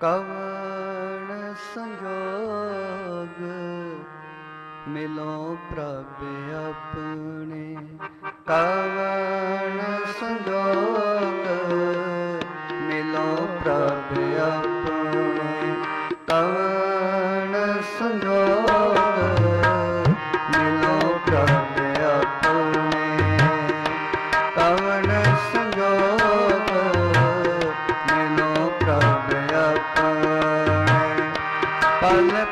ਕਵਣ ਸੰਜੋਗ ਮਿਲੋ ਪ੍ਰਭ ਆਪਣੇ। ਕਵਣ ਸੰਜੋਗ ਮਿਲੋ ਪ੍ਰਭ ਆਪਣੇ। ਕਵਣ ਸੰਜੋਗ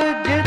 जि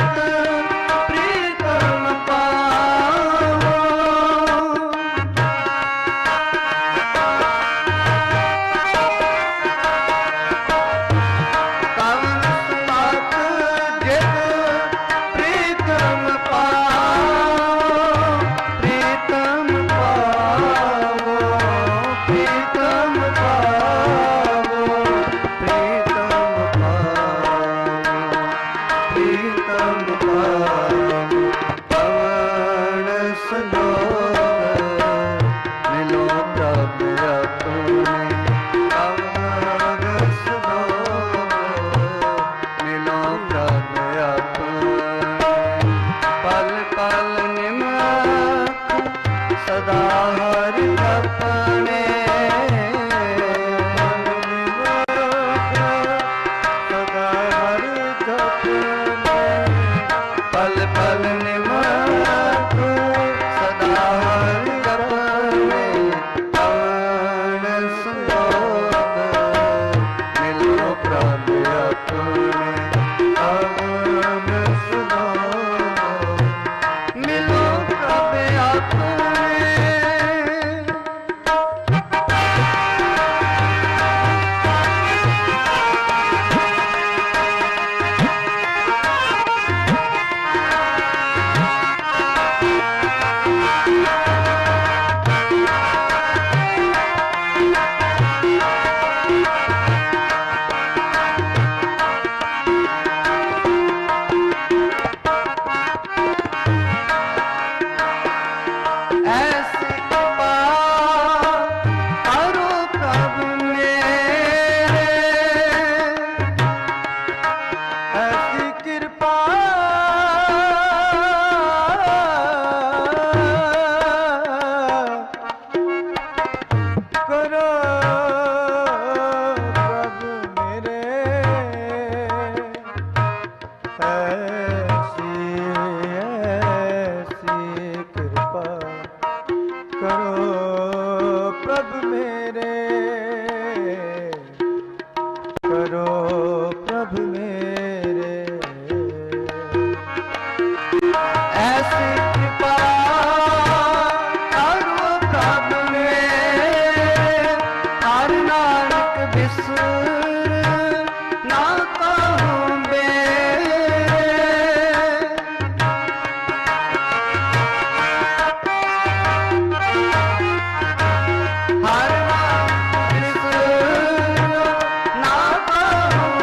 Oh,